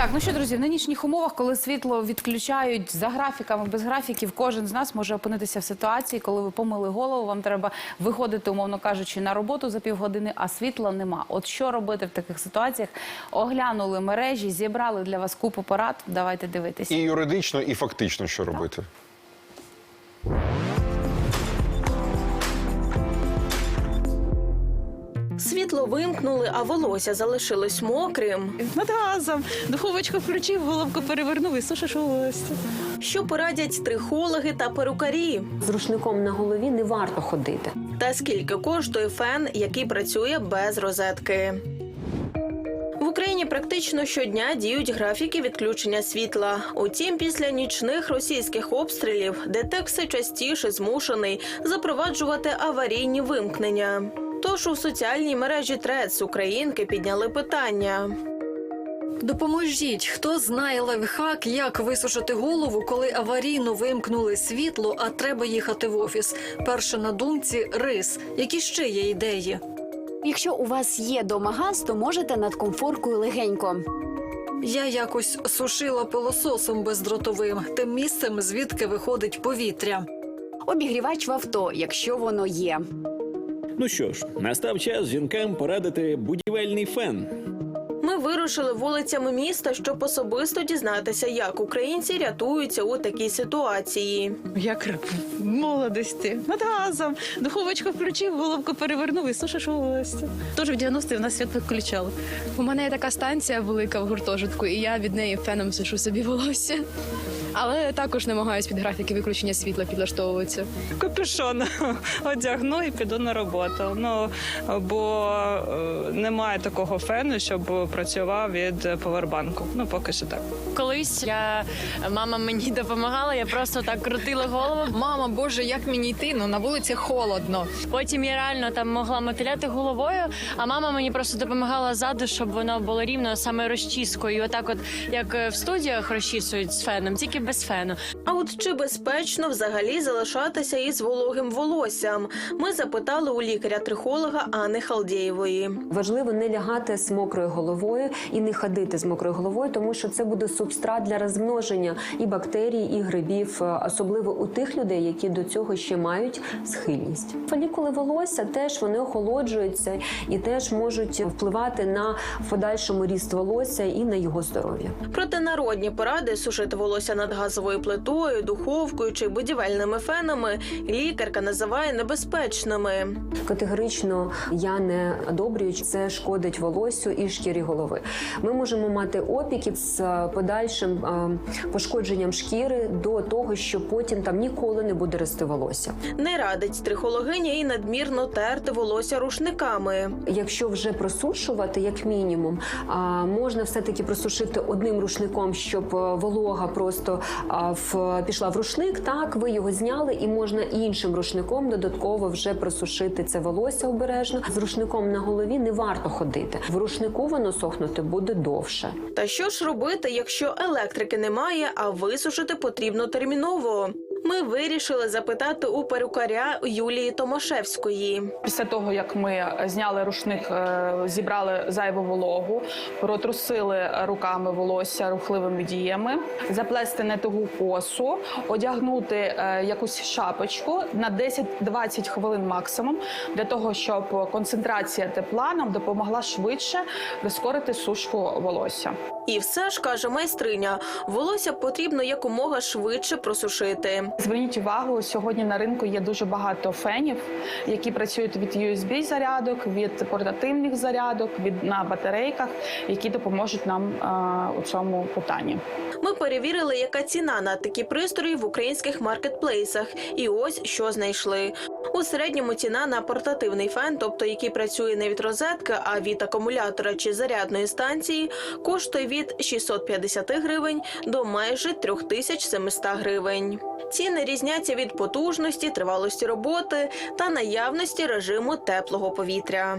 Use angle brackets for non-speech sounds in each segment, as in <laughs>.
Так, ну що, друзі, в нинішніх умовах, коли світло відключають за графіками, без графіків, кожен з нас може опинитися в ситуації, коли ви помили голову, вам треба виходити, умовно кажучи, на роботу за півгодини, а світла нема. От що робити в таких ситуаціях? Оглянули мережі, зібрали для вас купу порад. Давайте дивитися. І юридично, і фактично, що робити. Світло вимкнули, а волосся залишилось мокрим. Над газом. Духовочку включив, головку перевернув і сушиш волосся. Що порадять трихологи та перукарі? З рушником на голові не варто ходити. Та скільки коштує фен, який працює без розетки? В Україні практично щодня діють графіки відключення світла. Утім, після нічних російських обстрілів ДТЕК все частіше змушений запроваджувати аварійні вимкнення. Тож у соціальній мережі Трец українки підняли питання. Допоможіть, хто знає лайфхак, як висушити голову, коли аварійно вимкнули світло, а треба їхати в офіс. Перше на думці рис. Які ще є ідеї? Якщо у вас є дома газ, то можете над комфоркою легенько. Я якось сушила пилососом бездротовим, тим місцем, звідки виходить повітря. Обігрівач в авто, якщо воно є. Ну що ж, настав час жінкам порадити будівельний фен. Ми вирушили вулицями міста, щоб особисто дізнатися, як українці рятуються у такій ситуації. Як в молодості. Над газом. Духовочку включив, головку перевернув і сушиш волосся. Тож в 90-ті в нас світло включали. У мене є така станція велика в гуртожитку, і я від неї феном сушу собі волосся. Але також намагаюсь під графіки виключення світла підлаштовуватися. капюшон <laughs> одягну і піду на роботу. Ну бо е, немає такого фену, щоб працював від повербанку. Ну поки що так. Колись я мама мені допомагала, я просто так крутила голову. Мама, боже, як мені йти? Ну на вулиці холодно. Потім я реально там могла мотиляти головою, а мама мені просто допомагала ззаду, щоб воно було рівно саме розчіскою. І Отак, от як е, в студіях розчісують з феном, тільки без фену. А от чи безпечно взагалі залишатися із вологим волоссям? Ми запитали у лікаря-трихолога Анни Халдєєвої. Важливо не лягати з мокрою головою і не ходити з мокрою головою, тому що це буде субстрат для розмноження і бактерій, і грибів, особливо у тих людей, які до цього ще мають схильність. Фолікули волосся теж вони охолоджуються і теж можуть впливати на в подальшому ріст волосся і на його здоров'я. Проте народні поради сушити волосся над газовою плитою, духовкою чи будівельними фенами лікарка називає небезпечними. Категорично я не одобрюю, це шкодить волоссю і шкірі голови. Ми можемо мати опіки з е, подальшим е, пошкодженням шкіри до того, що потім там ніколи не буде рости волосся. Не радить трихологиня і надмірно терти волосся рушниками. Якщо вже просушувати, як мінімум, можна все-таки просушити одним рушником, щоб е, волога просто в, пішла в рушник. Так, ви його зняли, і можна іншим рушником додатково вже просушити це волосся обережно. З рушником на голові не варто ходити. В рушнику воно сохнути буде довше. Та що ж робити, якщо електрики немає, а висушити потрібно терміново? Ми вирішили запитати у перукаря Юлії Томашевської. Після того, як ми зняли рушник, е, зібрали зайву вологу, протрусили руками волосся рухливими діями, заплести не тугу косу, одягнути е, якусь шапочку на 10-20 хвилин максимум, для того, щоб концентрація тепла нам допомогла швидше прискорити сушку волосся. І все ж каже майстриня, волосся потрібно якомога швидше просушити. Зверніть увагу, сьогодні на ринку є дуже багато фенів, які працюють від USB зарядок, від портативних зарядок, від на батарейках, які допоможуть нам е, у цьому питанні. Ми перевірили, яка ціна на такі пристрої в українських маркетплейсах. І ось що знайшли. У середньому ціна на портативний фен, тобто який працює не від розетки, а від акумулятора чи зарядної станції, коштує від 650 гривень до майже 3700 гривень. Ціни різняться від потужності, тривалості роботи та наявності режиму теплого повітря.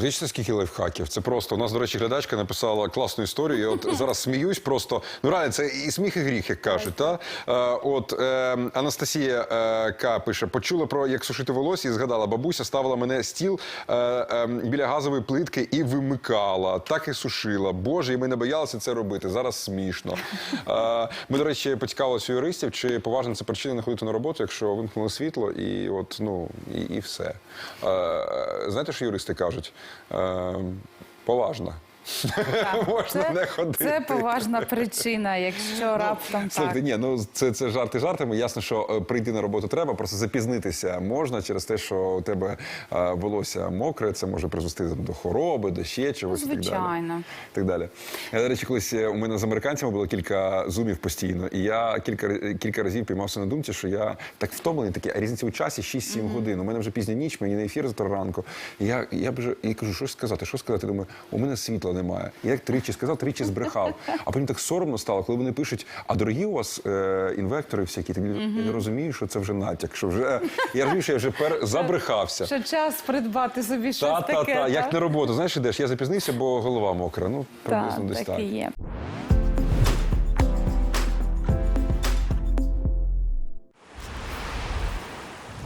Бачите, скільки лайфхаків? Це просто. У нас, до речі, глядачка написала класну історію. Я от <laughs> зараз сміюсь просто. Ну реально, це і сміх, і гріх, як кажуть. Та? Е, от е, Анастасія е, К. пише: почула про як сушити волосся і згадала, бабуся ставила мене стіл е, е, біля газової плитки і вимикала. Так і сушила. Боже, і ми не боялися це робити. Зараз смішно. <laughs> Е, ми, до речі, поцікавилися у юристів, чи поважна це причина не ходити на роботу, якщо вимкнули світло, і от ну і, і все. Е, знаєте, що юристи кажуть? Е, Можна не ходити. Це поважна причина, якщо раптом так. Слухайте, ні, ну це, це жарти жартами. Ясно, що е, прийти на роботу треба, просто запізнитися можна через те, що у тебе е, волосся мокре, це може призвести там, до хвороби, до ще чогось. і так далі. Звичайно. Так далі. Я, до речі, колись е, у мене з американцями було кілька зумів постійно, і я кілька, р- кілька разів піймався на думці, що я так втомлений, такі, а різниця у часі 6-7 годин. У мене вже пізня ніч, мені на ефір завтра ранку. І я, я вже і кажу, що ж сказати, що сказати. Думаю, у мене світла немає. Я як тричі сказав, тричі збрехав. А потім так соромно стало, коли вони пишуть, а дорогі у вас е, інвектори всякі, так я розумію, що це вже натяк, що вже я розумію, що я вже пер забрехався. Що час придбати собі щось Та, таке. та, та, як так? на роботу, знаєш, ідеш, я запізнився, бо голова мокра. Ну, приблизно Так, десь так так. і є.